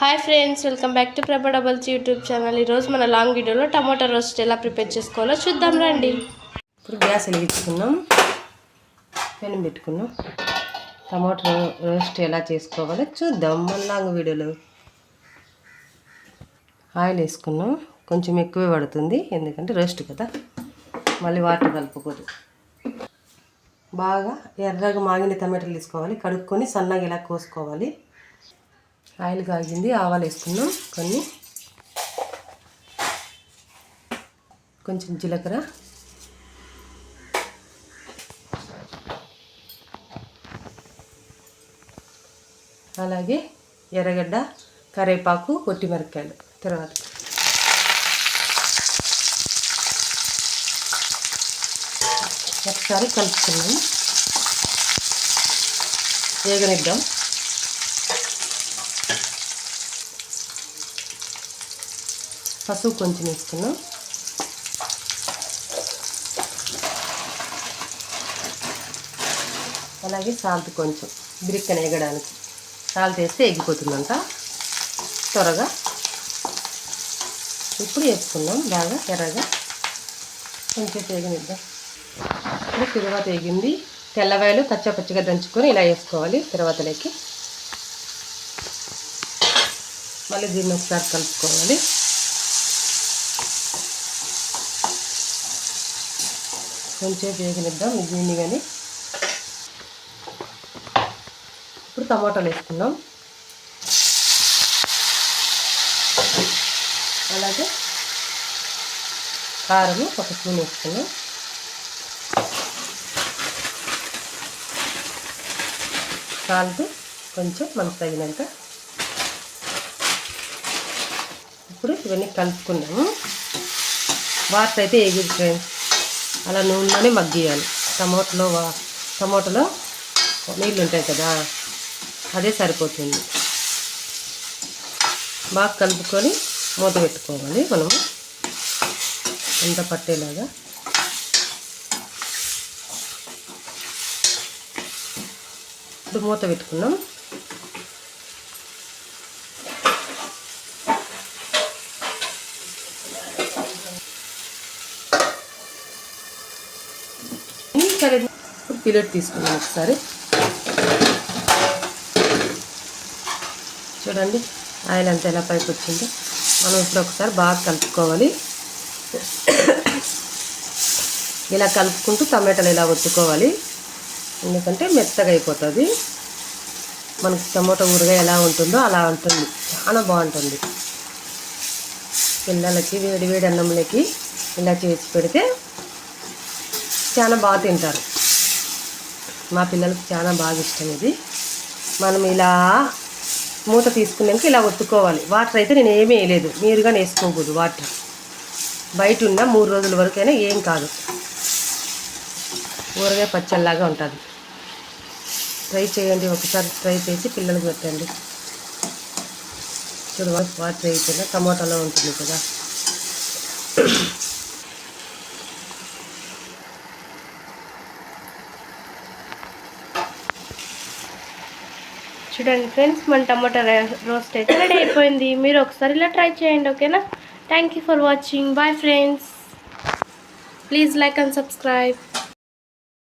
Hi friends welcome back to Prabha doubles YouTube channel. ఈరోజు మన long వీడియోలో టమాటా roast ఎలా ప్రిపేర్ చేసుకోవాలో చూద్దాం రండి. ఇప్పుడు గ్యాస్ వెలిగించుకున్నాం పెనం పెట్టుకున్నాం టమాటా రోస్ట్ ఎలా చేసుకోవాలో చూద్దాం మన లాంగ్ వీడియోలో. ఆయిల్ వేసుకున్నాం కొంచెం ఎక్కువే పడుతుంది ఎందుకంటే రోస్ట్ కదా. మళ్ళీ వాటర్ కలుపుకోదు. బాగా ఎర్రగా మాగిన టమాటాలు తీసుకోవాలి. కడుక్కొని సన్నగా ఇలా కోసుకోవాలి. ఆయిల్ కాగింది ఆవాలు వేసుకున్నాం. కొన్ని కొంచెం జీలకర్ర. అలాగే ఎర్రగడ్డ కరివేపాకు మిరపకాయలు తర్వాత ఒకసారి కలుపుకున్నాము వేగనిద్దాం. పసుపు కొంచెం వేసుకున్నాం అలాగే సాల్ట్ కొంచెం బిరిక్కన ఎగడానికి సాల్ట్ వేస్తే ఎగిపోతుందంట త్వరగా ఇప్పుడు వేసుకున్నాం బాగా ఎర్రగా. కొంచెం వేగనిద్దాం ఇప్పుడు తిరువాత వేగింది తెల్లవాయలు పచ్చపచ్చగా దంచుకొని ఇలా వేసుకోవాలి తర్వాతలోకి. మళ్ళీ దీన్ని ఒకసారి కలుపుకోవాలి. కొంచెం వేగనిద్దాం. దీన్ని కానీ ఇప్పుడు టమాటాలు వేసుకుందాం. అలాగే కారం ఒక స్పూన్ వేసుకున్నాం సాల్ట్ కొంచెం మనకు తగినంత. ఇప్పుడు ఇవన్నీ కలుపుకున్నాము వాటర్ అయితే ఎగురు ఫ్రెండ్స్ అలా నూనెలోనే మగ్గియాలి. టమోటాలో టమోటాలో నీళ్ళు ఉంటాయి కదా అదే సరిపోతుంది. బాగా కలుపుకొని మూత పెట్టుకోవాలి మనము అంత పట్టేలాగా. ఇప్పుడు మూత పెట్టుకున్నాం. సరే ఇప్పుడు పిల్లట్ తీసుకున్నాం ఒకసారి. చూడండి ఆయిల్ అంతా ఎలా పైకి వచ్చిందో మనం ఇప్పుడు ఒకసారి బాగా కలుపుకోవాలి. ఇలా కలుపుకుంటూ టమాటాలు ఇలా ఒత్తుకోవాలి. ఎందుకంటే మెత్తగా అయిపోతుంది. మనకి టమోటా ఊరగా ఎలా ఉంటుందో అలా ఉంటుంది. చాలా బాగుంటుంది. పిల్లలకి వేడి వేడి అన్నంలోకి ఇలా చేసి పెడితే చాలా బాగా తింటారు. మా పిల్లలకు చాలా బాగా ఇష్టం ఇది. మనం ఇలా మూత తీసుకున్నాక ఇలా ఒత్తుకోవాలి. వాటర్ అయితే నేను ఏమీ వేయలేదు. మీరుగా వేసుకోకూడదు వాటర్. బయట ఉన్న మూడు రోజుల వరకైనా ఏం కాదు. ఊరగాయ పచ్చళ్ళలాగా ఉంటుంది. ట్రై చేయండి. ఒకసారి ట్రై చేసి పిల్లలకు పెట్టండి. చూడు వాటర్ అయిపోయినా టమోటాలో ఉంటుంది కదా. చూడండి ఫ్రెండ్స్ మన టమాటా రోస్ట్ అయితే రెడీ అయిపోయింది. మీరు ఒకసారి ఇలా ట్రై చేయండి ఓకేనా? Thank you for watching bye friends please like and subscribe